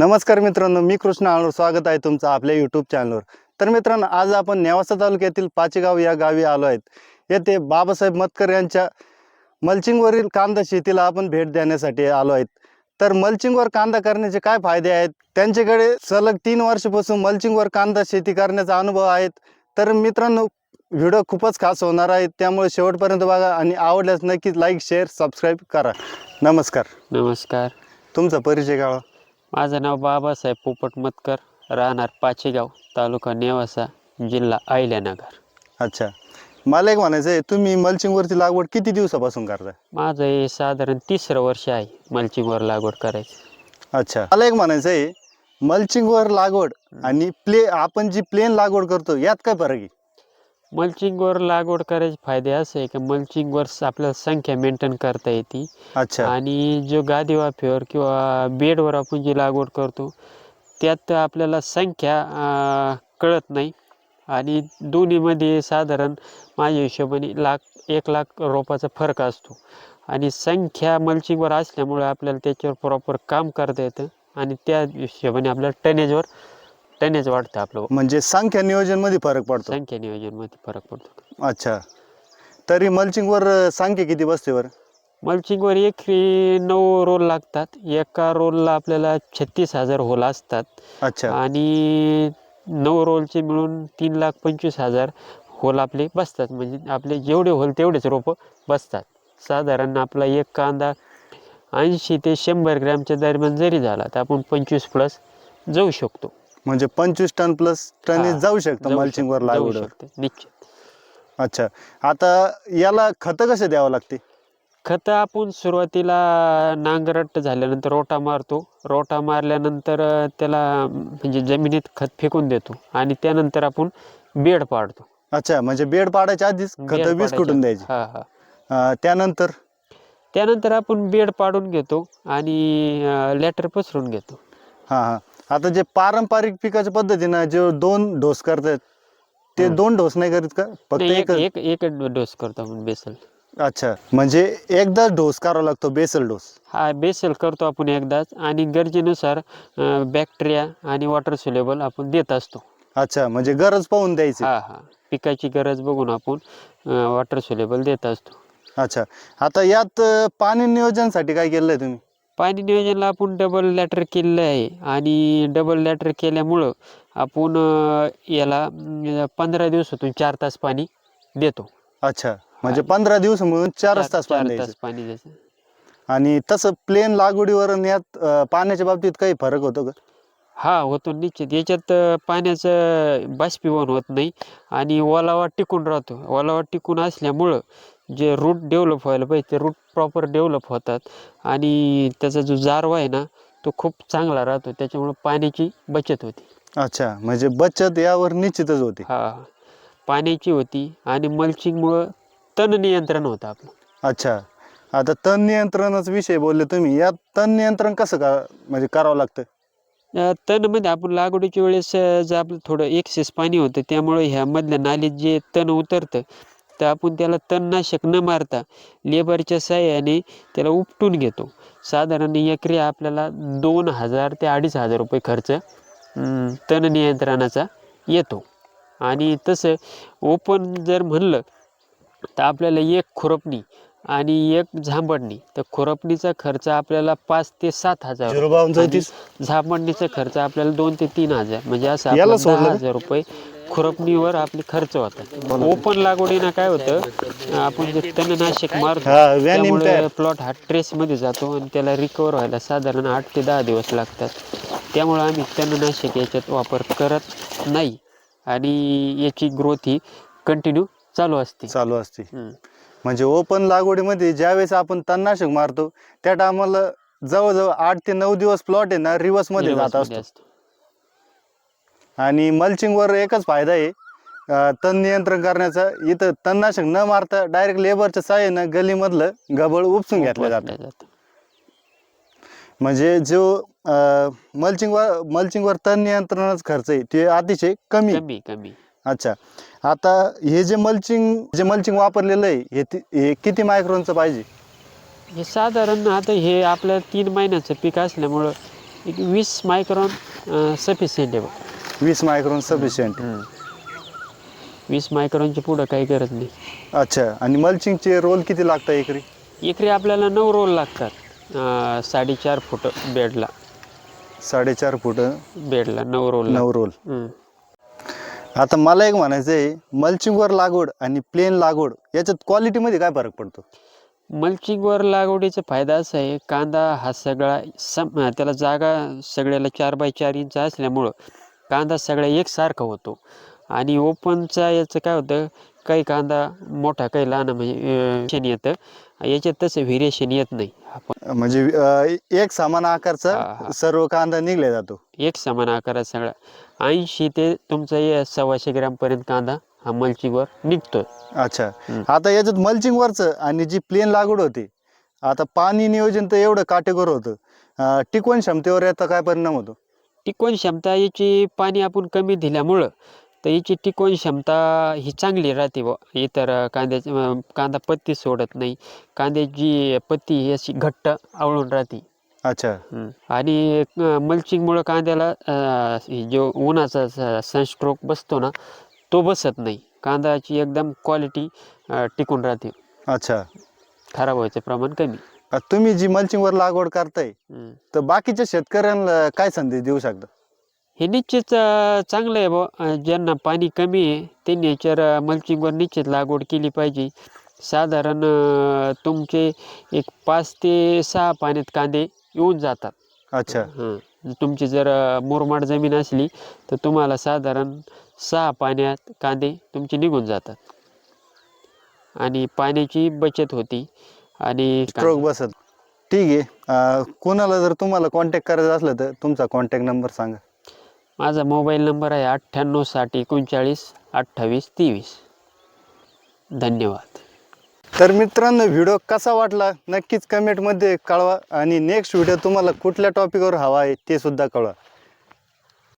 नमस्कार मित्रांनो मी कृष्ण आळूर स्वागत आहे तुमचं आपल्या यूट्यूब चॅनलवर तर मित्रांनो आज आपण नेवासा तालुक्यातील पाचेगाव या गावी आलो आहेत. येथे बाबासाहेब मतकर यांच्या मल्चिंगवरील कांदा शेतीला आपण भेट देण्यासाठी आलो आहेत. तर मल्चिंगवर कांदा करण्याचे काय फायदे आहेत? त्यांच्याकडे सलग तीन वर्षापासून मल्चिंगवर कांदा शेती करण्याचा अनुभव आहेत. तर मित्रांनो व्हिडिओ खूपच खास होणार आहे. त्यामुळे शेवटपर्यंत बघा आणि आवडल्यास नक्कीच लाईक शेअर सबस्क्राईब करा. नमस्कार. नमस्कार. तुमचा परिचय गावा माझं नाव बाबासाहेब पोपट मतकर राहणार पाचेगाव तालुका नेवासा जिल्हा अहिल्यानगर. अच्छा. मला एक म्हणायचं आहे तुम्ही मल्चिंगवरची लागवड किती दिवसापासून करताय? माझं हे साधारण तिसरं वर्ष आहे मल्चिंगवर लागवड करायची. अच्छा. मला एक म्हणायचं आहे मल्चिंगवर लागवड आणि प्ले आपण जी प्लेन लागवड करतो यात काय फरक आहे? मल्चिंगवर लागवड करायचे फायदे असे आहे की मल्चिंगवर आपल्याला संख्या मेंटेन करता येते. अच्छा. आणि जो गादी वाफेवर किंवा बेडवर आपण जी लागवड करतो त्यात आपल्याला संख्या अं, कळत नाही. आणि दोन्हीमध्ये साधारण माझ्या हिशोबाने लाख एक लाख रोपाचा फरक असतो. आणि संख्या मल्चिंगवर असल्यामुळे आपल्याला त्याच्यावर प्रॉपर काम करता येतं. आणि त्या हिशोबाने आपल्याला टनेजवर टनेज वाढतं आपलं. म्हणजे संख्या नियोजनमध्ये फरक पडतो. संख्या नियोजनमध्ये फरक पडतो. अच्छा. तरी मल्चिंगवर संख्या किती बसते बरं? मल्चिंगवर एकरी नऊ रोल लागतात. एका रोलला आपल्याला छत्तीस हजार होल असतात. अच्छा. आणि नऊ रोलचे मिळून तीन लाख पंचवीस हजार होल आपले बसतात. म्हणजे आपले जेवढे होल तेवढेच रोपं बसतात. साधारण आपला एक कांदा ऐंशी ते शंभर ग्रॅमच्या दरम्यान जरी झाला तर आपण पंचवीस प्लस जाऊ शकतो. म्हणजे पंचवीस टन प्लस टनेज हा, जाऊ शकतं जाऊ मल्चिंगवर शक- जाऊ लागवड शकते. निश्चित. अच्छा. आता याला खतं कसे द्यावं लागते? खतं आपण सुरुवातीला नांगरट झाल्यानंतर रोटा मारतो. रोटा मारल्यानंतर अ, त्याला म्हणजे जमिनीत खत फेकून देतो आणि त्यानंतर आपण बेड पाडतो. अच्छा म्हणजे बेड पाडायच्या आधीच बेड खतं वीस पाडायच्या- कुठून द्यायची? हा हा. अं, त्यानंतर? त्यानंतर आपण बेड पाडून घेतो आणि लॅटर पसरून घेतो. हा हा. आता जे पारंपरिक पिकाच्या पद्धतीनं जे दोन डोस करतात ते. दोन डोस नाही करीत का? फक्त एक एक एक डोस करतो आपण बेसल. अच्छा. म्हणजे एकदा डोस करावा लागतो बेसल डोस? हा बेसल करतो आपण एकदाच. आणि गरजेनुसार बॅक्टेरिया आणि वॉटर सोलेबल आपण देत असतो. अच्छा म्हणजे गरज पाहून द्यायची. हा हा. पिकाची गरज बघून आपण वॉटर सोलेबल देत असतो. अच्छा. आता यात अं, पाणी नियोजनासाठी काय केलंय तुम्ही? पाणी नियोजनला आपण डबल लॅटर केलेलं आहे. आणि डबल लॅटर केल्यामुळं आपण याला पंधरा दिवसातून चार तास पाणी देतो. अच्छा. म्हणजे पंधरा दिवस म्हणून चारच तास पाणी चार द्यायचं. तास पाणी द्यायचं. आणि तसं प्लेन लागवडीवर आणि यात अं, पाण्याच्या बाबतीत काही फरक होतो का? हा होतो निश्चित. याच्यात अ, पाण्याचं बाष्पीभवन होत नाही आणि ओलावा टिकून राहतो. ओलावा टिकून असल्यामुळं जे रूट डेव्हलप व्हायला पाहिजे ते रूट प्रॉपर डेव्हलप होतात. आणि त्याचा जो जारवा आहे ना तो खूप चांगला राहतो त्याच्यामुळं पाण्याची बचत होती. अच्छा म्हणजे बचत यावर निश्चितच होती. हा. पाण्याची होती आणि मल्चिंगमुळं तण नियंत्रण होतं आपलं. अच्छा. आता तण नियंत्रणाचा विषय बोलले तुम्ही. यात तण नियंत्रण कसं का म्हणजे करावं लागतं? अ, तणमध्ये आपण लागवडीच्या वेळेस अ, जर आपलं थोडं एक्सेस पाणी होतं त्यामुळे ह्या मधल्या नालीत जे तण उतरतं तर आपण त्याला तणनाशक न मारता लेबरच्या साह्याने त्याला उपटून घेतो. साधारण एकरी आपल्याला दोन हजार ते अडीच हजार रुपये खर्च तण नियंत्रणाचा येतो. आणि तसं ओपन जर म्हणलं तर आपल्याला एक खुरपणी आणि एक झांबडणी तर खुरपणीचा खर्च आपल्याला पाच ते सात हजार. झापडणीचा खर्च आपल्याला दोन ते तीन हजार. म्हणजे असं? हजार रुपये खुरपणीवर आपले खर्च होतात. ओपन लागवडीनं काय होतं आपण जे तणनाशक मारतो हा प्लॉट हा ट्रेसमध्ये जातो आणि त्याला रिकवर व्हायला साधारण आठ ते दहा दिवस लागतात. त्यामुळे आम्ही तणनाशक याच्यात वापर करत नाही आणि याची ग्रोथ ही कंटिन्यू चालू असते. चालू असते. म्हणजे ओपन लागवडीमध्ये ज्यावेळेस आपण तणनाशक मारतो त्या टायमाला जवळजवळ आठ ते नऊ दिवस प्लॉट आहे ना रिवर्समध्ये जात असतो. आणि mulching वर एकच फायदा आहे. तण नियंत्रण करण्याचा. इथं तणनाशक न मारता डायरेक्ट लेबरच्या साह्यानं गलीमधलं गबळ उपसून घेतलं जातं. म्हणजे जो मल्चिंगवर मल्चिंगवर तण नियंत्रणाचा खर्च आहे ते अतिशय कमी. कमी कमी. अच्छा. आता हे जे मल्चिंग जे मल्चिंग वापरलेलं आहे हे किती मायक्रोनचं पाहिजे? हे साधारण आता हे आपलं तीन महिन्याचं पीक असल्यामुळं एक वीस मायक्रॉन सफिशियंट आहे वीस मायक्रोन सफिशियंट वीस मायक्रॉनच्या पुढं काही गरज नाही. अच्छा आणि मल्चिंगचे रोल किती लागतात एकरी? एकरी आपल्याला नऊ रोल लागतात. अं, साडेचार फूट बेडला. साडेचार फूट बेडला नऊ रोल नऊ रोल. आता मला एक म्हणायचं आहे मल्चिंगवर लागवड आणि प्लेन लागवड याच्यात क्वालिटीमध्ये काय फरक पडतो? मल्चिंगवर लागवडीचा फायदा असा आहे कांदा हा सगळा सम त्याला जागा सगळ्याला चार बाय चार इंच असल्यामुळं कांदा सगळा एकसारखा होतो. आणि ओपनचा याचं काय होतं काही कांदा मोठा काही लहान म्हणजे व्हेरिएशन येतं. याच्यात तसं व्हेरिएशन येत नाही. म्हणजे अं, एक समान हा, आकारचा हा. सर्व कांदा निघला जातो. एक समान आकारात सगळा. ऐंशी ते तुमचा हे सव्वाशे ग्रॅमपर्यंत कांदा हा मल्चिंगवर निघतो अच्छा. हम्म. आता याच्यात मल्चिंग वरचं आणि जी प्लेन लागवड होती आता पाणी नियोजन तर एवढं काटेकोर होतं. अं, टिकवण क्षमतेवर याचा काय परिणाम होतो? टिकवण क्षमता याची पाणी आपण कमी दिल्यामुळं तर याची टिकवण क्षमता ही चांगली राहते व इतर कांद्याची कांदा पत्ती सोडत नाही. कांद्याची पत्ती ही अशी घट्ट आवळून राहते. अच्छा. आणि मल्चिंगमुळं कांद्याला जो उन्हाचा सनस्ट्रोक बसतो ना तो बसत नाही. कांद्याची एकदम क्वालिटी टिकून राहते. अच्छा. खराब व्हायचं प्रमाण कमी. तुम्ही जी मल्चिंग वर लागवड करताय हम्म. तर बाकीच्या शेतकऱ्यांना काय संदेश देऊ शकता? हे निश्चित अ, चांगलं आहे बुवा ज्यांना पाणी कमी आहे त्यांनी याच्यावर मल्चिंगवर निश्चित लागवड केली पाहिजे. साधारण अ, तुमचे एक पाच ते सहा पाण्यात कांदे येऊन जातात. अच्छा. हं. तुमची जर अ, मुरमाड जमीन असली तर तुम्हाला साधारण सहा पाण्यात कांदे तुमचे निघून जातात. आणि पाण्याची बचत होती. आणि स्ट्रोक बसत. ठीक आहे. अं, कोणाला जर तुम्हाला कॉन्टॅक्ट करायचं असलं तर तुमचा कॉन्टॅक्ट नंबर सांगा. माझा मोबाईल नंबर आहे अठ्ठ्याण्णव साठ एकोणचाळीस अठ्ठावीस तेवीस. धन्यवाद. तर मित्रांनो व्हिडिओ कसा वाटला? नक्कीच कमेंटमध्ये कळवा आणि नेक्स्ट व्हिडिओ तुम्हाला कुठल्या टॉपिकवर हवा आहे ते सुद्धा कळवा.